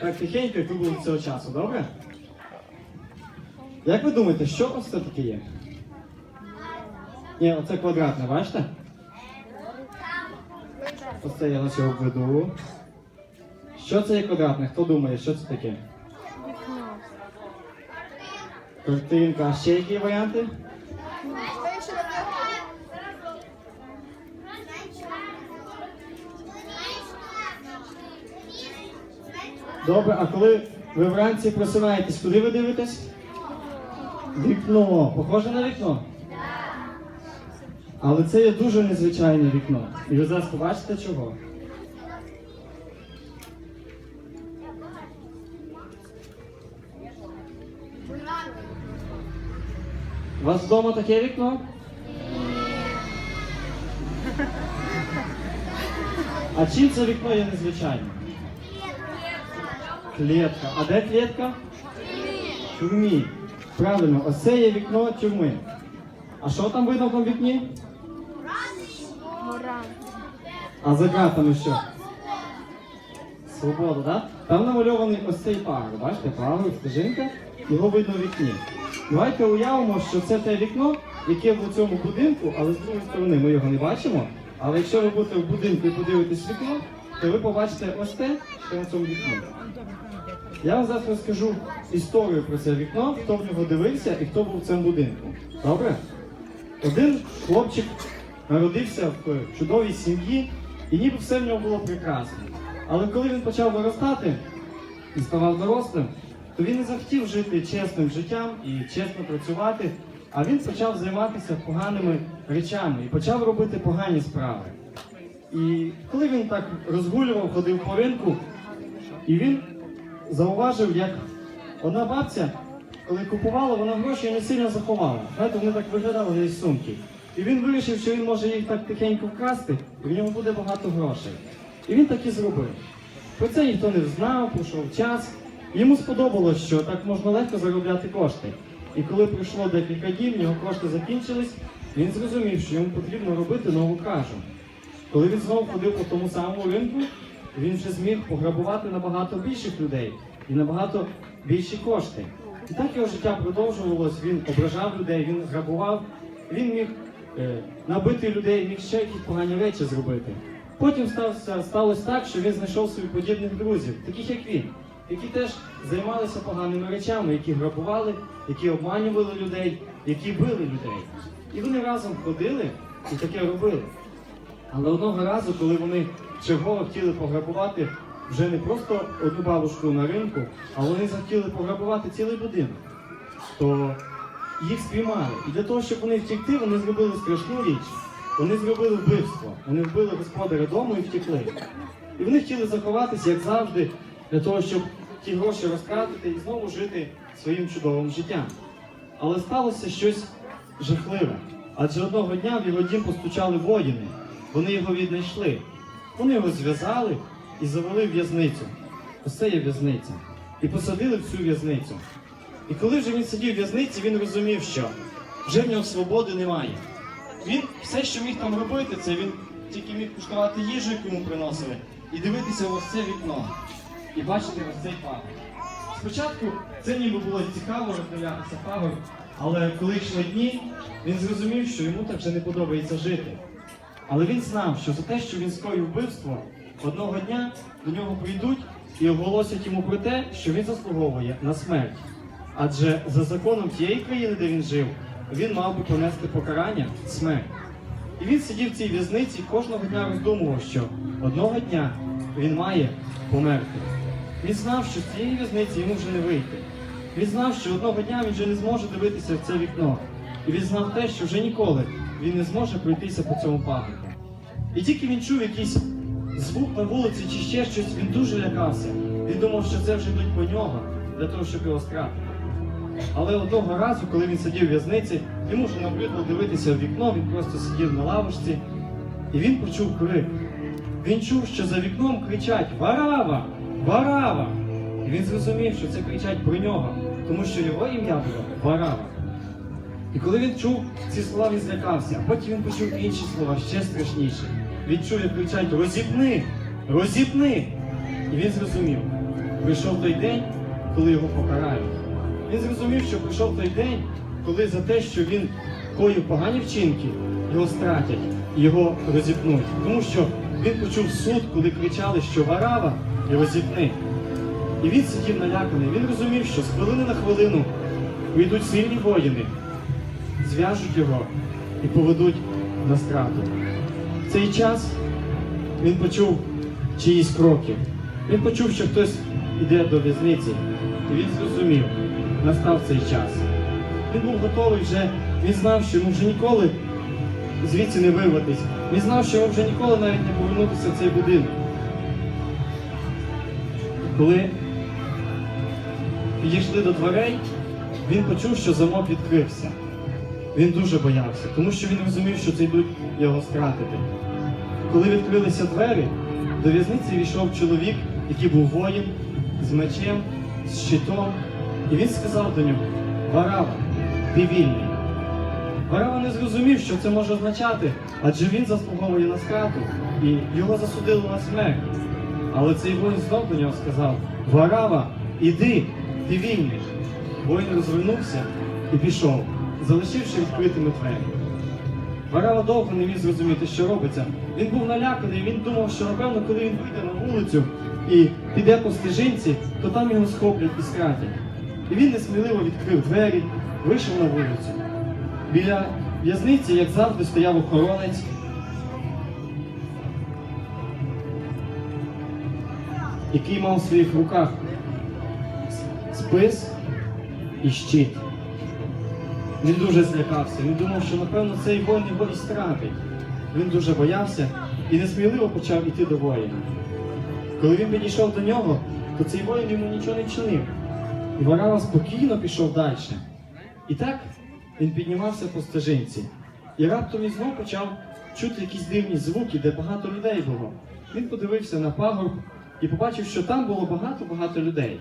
Так тихенько, як ви цього часу, добре? Як ви думаєте, що ось це таке є? Ні, оце квадратне, бачите? Оце я на цього введу. Що це є квадратне? Хто думає, що це таке? Картинка. А ще які варіанти? Добре, а коли ви вранці просинаєтесь, куди ви дивитесь? Вікно. Похоже на вікно? Але це є дуже незвичайне вікно. І ви зараз побачите чого. У вас вдома таке вікно? А чим це вікно є незвичайним? Клітка. А де клітка? В тюрмі. Правильно, ось це є вікно тюрми. А що там видно в вікні? А за ґратами що? Свобода, так? Там намальований ось цей пагор. Бачите, пагор, стежинка, його видно в вікні. Давайте уявимо, що це те вікно, яке в цьому будинку, але з другої сторони ми його не бачимо. Але якщо ви будете в будинку і подивитесь вікно, то ви побачите ось те, що на цьому вікні. Я вам зараз розкажу історію про це вікно, хто в нього дивився і хто був в цьому будинку. Добре? Один хлопчик народився в чудовій сім'ї, і ніби все в нього було прекрасно. Але коли він почав виростати і ставав дорослим, то він не захотів жити чесним життям і чесно працювати, а він почав займатися поганими речами і почав робити погані справи. І коли він так розгулював, ходив по ринку, і він зауважив, як одна бабця, коли купувала, вона гроші не сильно заховала. Знаєте, вони так виглядали із сумки. І він вирішив, що він може їх так тихенько вкрасти, і в нього буде багато грошей. І він так і зробив. Про це ніхто не знав, пройшов час. Йому сподобалось, що так можна легко заробляти кошти. І коли пройшло декілька днів, в нього кошти закінчились, він зрозумів, що йому потрібно робити нову кражу. Коли він знову ходив по тому самому ринку, він вже зміг пограбувати набагато більших людей і набагато більші кошти. І так його життя продовжувалось, він ображав людей, він грабував, він міг е, набити людей, міг ще якісь погані речі зробити. Потім стався, сталося так, що він знайшов собі подібних друзів, таких як він, які теж займалися поганими речами, які грабували, які обманювали людей, які били людей. І вони разом ходили і таке робили. Але одного разу, коли вони чергово хотіли пограбувати вже не просто одну бабушку на ринку, а вони захотіли пограбувати цілий будинок, то їх спіймали. І для того, щоб вони втекти, вони зробили страшну річ. Вони зробили вбивство. Вони вбили господаря дому і втекли. І вони хотіли заховатися, як завжди, для того, щоб ті гроші розтратити і знову жити своїм чудовим життям. Але сталося щось жахливе. Адже одного дня в його дім постучали воїни. Вони його віднайшли. Вони його зв'язали і завели в в'язницю. Ось це є в'язниця. І посадили в цю в'язницю. І коли вже він сидів в в'язниці, він розумів, що вже в нього свободи немає. Він все, що міг там робити, це він тільки міг куштувати їжу, яку йому приносили, і дивитися ось це вікно. І бачити ось цей пагор. Спочатку це ніби було цікаво роздивлятися пагор, але коли йшли дні, він зрозумів, що йому так вже не подобається жити. Але він знав, що за те, що він скоїв вбивство, одного дня до нього прийдуть і оголосять йому про те, що він заслуговує на смерть. Адже за законом тієї країни, де він жив, він мав би понести покарання смерть. І він сидів в цій в'язниці і кожного дня роздумував, що одного дня він має померти. Він знав, що з цієї в'язниці йому вже не вийти. Він знав, що одного дня він вже не зможе дивитися в це вікно. І він знав те, що вже ніколи він не зможе пройтися по цьому пагорбу. І тільки він чув якийсь звук на вулиці чи ще щось, він дуже лякався. Він думав, що це вже йдуть по нього для того, щоб його стратити. Але одного разу, коли він сидів в в'язниці, йому вже набридло дивитися в вікно, він просто сидів на лавочці, і він почув крик. Він чув, що за вікном кричать Варава! Варава! І він зрозумів, що це кричать про нього, тому що його ім'я було Варава. І коли він чув ці слова, він злякався, а потім він почув інші слова, ще страшніші. Він чув, як кричать Розіпни! Розіпни! І він зрозумів, прийшов той день, коли його покарають. Він зрозумів, що прийшов той день, коли за те, що він коїв погані вчинки, його стратять, його розіпнуть. Тому що він почув суд, коли кричали, що варава його зіпни. І він сидів наляканий. Він розумів, що з хвилини на хвилину прийдуть сильні воїни, зв'яжуть його і поведуть на страту. В цей час він почув чиїсь кроки. Він почув, що хтось іде до в'язниці, і він зрозумів, настав цей час. Він був готовий вже, він знав, що йому вже ніколи звідси не вирватися. Він знав, що йому вже ніколи навіть не повернутися в цей будинок. Коли підійшли до дверей, він почув, що замок відкрився. Він дуже боявся, тому що він розумів, що це йдуть його стратити. Коли відкрилися двері, до в'язниці війшов чоловік, який був воїн, з мечем, з щитом, і він сказав до нього: Варава, ти вільний. Варава не зрозумів, що це може означати, адже він заслуговує на страту, і його засудили на смерть. Але цей воїн знов до нього сказав: Варава, іди, ти вільний. Воїн розвернувся і пішов, залишивши відкритими двері. Варава довго не міг зрозуміти, що робиться. Він був наляканий, він думав, що напевно, коли він вийде на вулицю і піде по стежинці, то там його схоплять і стратять. І він несміливо відкрив двері, вийшов на вулицю. Біля в'язниці, як завжди, стояв охоронець. який мав в своїх руках спис і щит. Він дуже злякався. Він думав, що напевно цей воїн його і стратить. Він дуже боявся і несміливо почав іти до воїна. Коли він підійшов до нього, то цей воїн йому нічого не чинив. І Варава спокійно пішов далі. І так він піднімався по стежинці. І раптом він знов почав чути якісь дивні звуки, де багато людей було. Він подивився на пагорб і побачив, що там було багато-багато людей.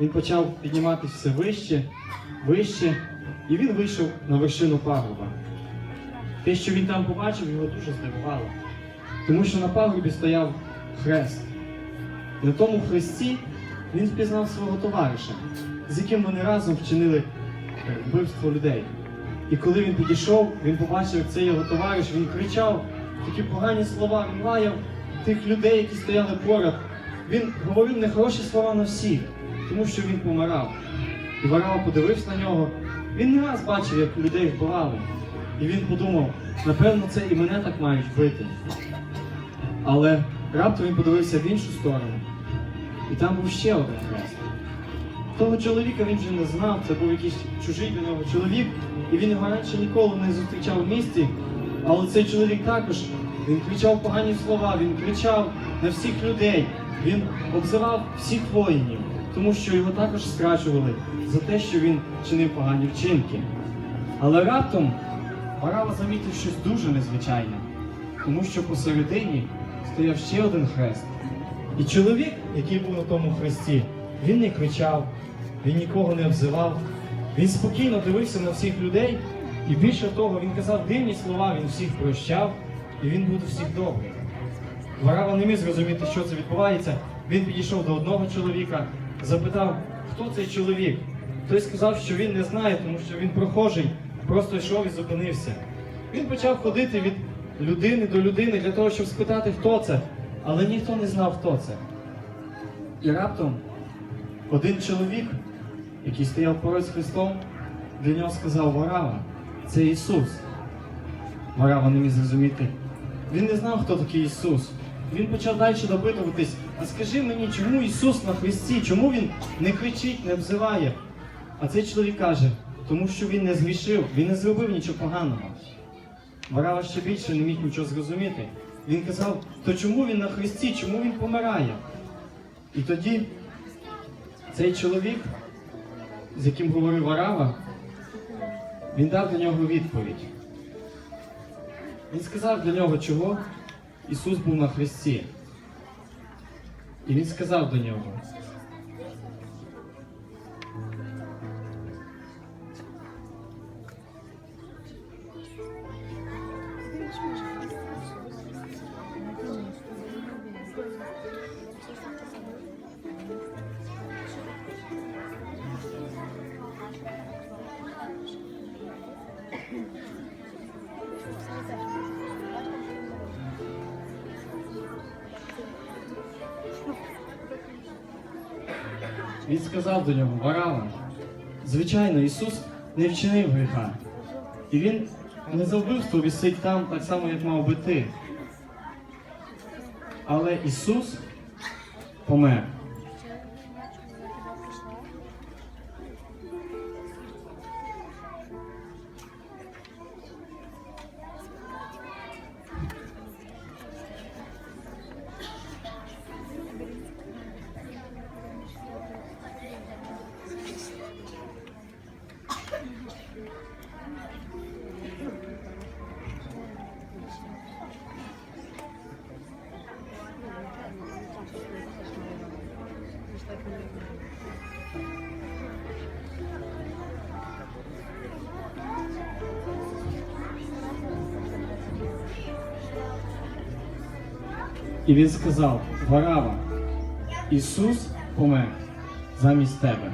Він почав підніматися все вище, вище, і він вийшов на вершину пагорба. Те, що він там побачив, його дуже здивувало. Тому що на пагорбі стояв хрест. І на тому хресті він впізнав свого товариша, з яким вони разом вчинили е, вбивство людей. І коли він підійшов, він побачив, як це його товариш, він кричав такі погані слова, він лаяв тих людей, які стояли поряд. Він говорив нехороші слова на всіх, тому що він помирав. І Варава подивився на нього. Він не раз бачив, як людей вбивали. І він подумав, напевно, це і мене так мають вбити. Але раптом він подивився в іншу сторону, і там був ще один хрест. Того чоловіка він вже не знав, це був якийсь чужий для нього чоловік, і він його раніше ніколи не зустрічав в місті. Але цей чоловік також він кричав погані слова, він кричав на всіх людей, він обзивав всіх воїнів, тому що його також страчували за те, що він чинив погані вчинки. Але раптом Варава замітив щось дуже незвичайне, тому що посередині стояв ще один хрест. І чоловік, який був на тому хресті, він не кричав, він нікого не обзивав, він спокійно дивився на всіх людей, і більше того, він казав дивні слова, він всіх прощав, і він був всіх добрий. Варава не міг зрозуміти, що це відбувається. Він підійшов до одного чоловіка, запитав, хто цей чоловік. Той сказав, що він не знає, тому що він прохожий, просто йшов і зупинився. Він почав ходити від людини до людини для того, щоб спитати, хто це, але ніхто не знав, хто це. І раптом один чоловік, який стояв поруч з Христом, для нього сказав Варава, це Ісус. Варава не міг зрозуміти. Він не знав, хто такий Ісус. Він почав далі допитуватись, а скажи мені, чому Ісус на Христі, чому Він не кричить, не обзиває? А цей чоловік каже, тому що він не згрішив, він не зробив нічого поганого. Варава ще більше не міг нічого зрозуміти. Він казав, то чому він на Христі, чому він помирає? І тоді цей чоловік, з яким говорив Варава, він дав для нього відповідь. Він сказав для нього, чого Ісус був на Христі. І він сказав до нього. Він сказав до нього, Варава. Звичайно, Ісус не вчинив гріха. І Він не за вбивство висить там так само, як мав би ти. Але Ісус помер. І він сказав: Варава, Ісус помер замість тебе.